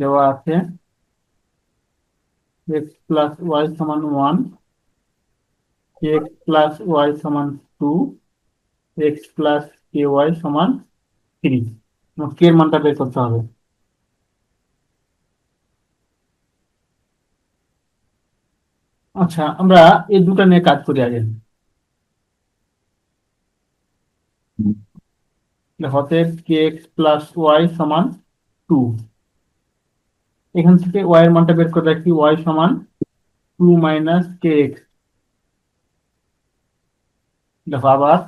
দেওয়া আছে। X plus Y সমান ওয়ান এক্স প্লাস ওয়াই সমান two X plus K Y সমান থ্রি কে এর মানটা বের করতে হবে। আচ্ছা আমরা এই দুটো নিয়ে কাজ করি আগে। দেখো কে এক্স প্লাস ওয়াই সমান টু এখান থেকে ওয়াই এর মানটা বের করে রাখি ওয়াই সমান টু মাইনাস কে এক্স দেখো আবার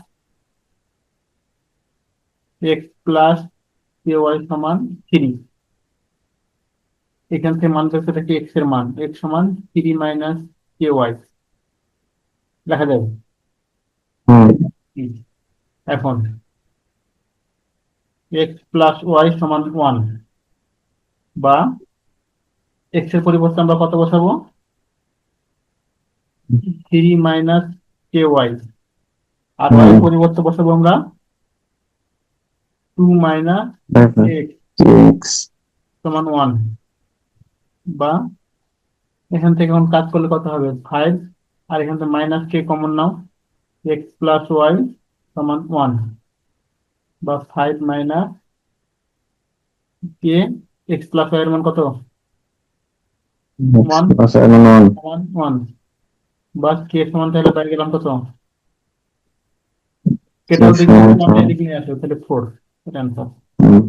এক্স প্লাস কে ওয়াই সমান থ্রি এখান থেকে মান বের করে রাখি এক্সের মান এক্স সমান থ্রি মাইনাস কে ওয়াই দেখা যাবে। এখন এক্স প্লাস ওয়াই সমান ওয়ান বা এক্সের পরিবর্তে আমরা কত বসাবো? Three minus K Y. আর ওয়াই। পরিবর্তে বসাবো আমরা? টু মাইনাস এক্স সমান ওয়ান। বা এখান থেকে এখন কাজ করলে কত হবে? ফাইভ। আর এখান থেকে মাইনাস কে কমন নাও? এক্স প্লাস ওয়াই সমান ওয়ান। বা five minus K X plus Y এর মান কত? One. প্লাস এমন ওয়ান সমান ওয়ান বা কে সমান তাহলে বাইরে গেলাম কত কেটাও K দিকে সমান আমরা four. এদিকে নিয়ে আসব তাহলে ফোর এটা অ্যান্সার হুম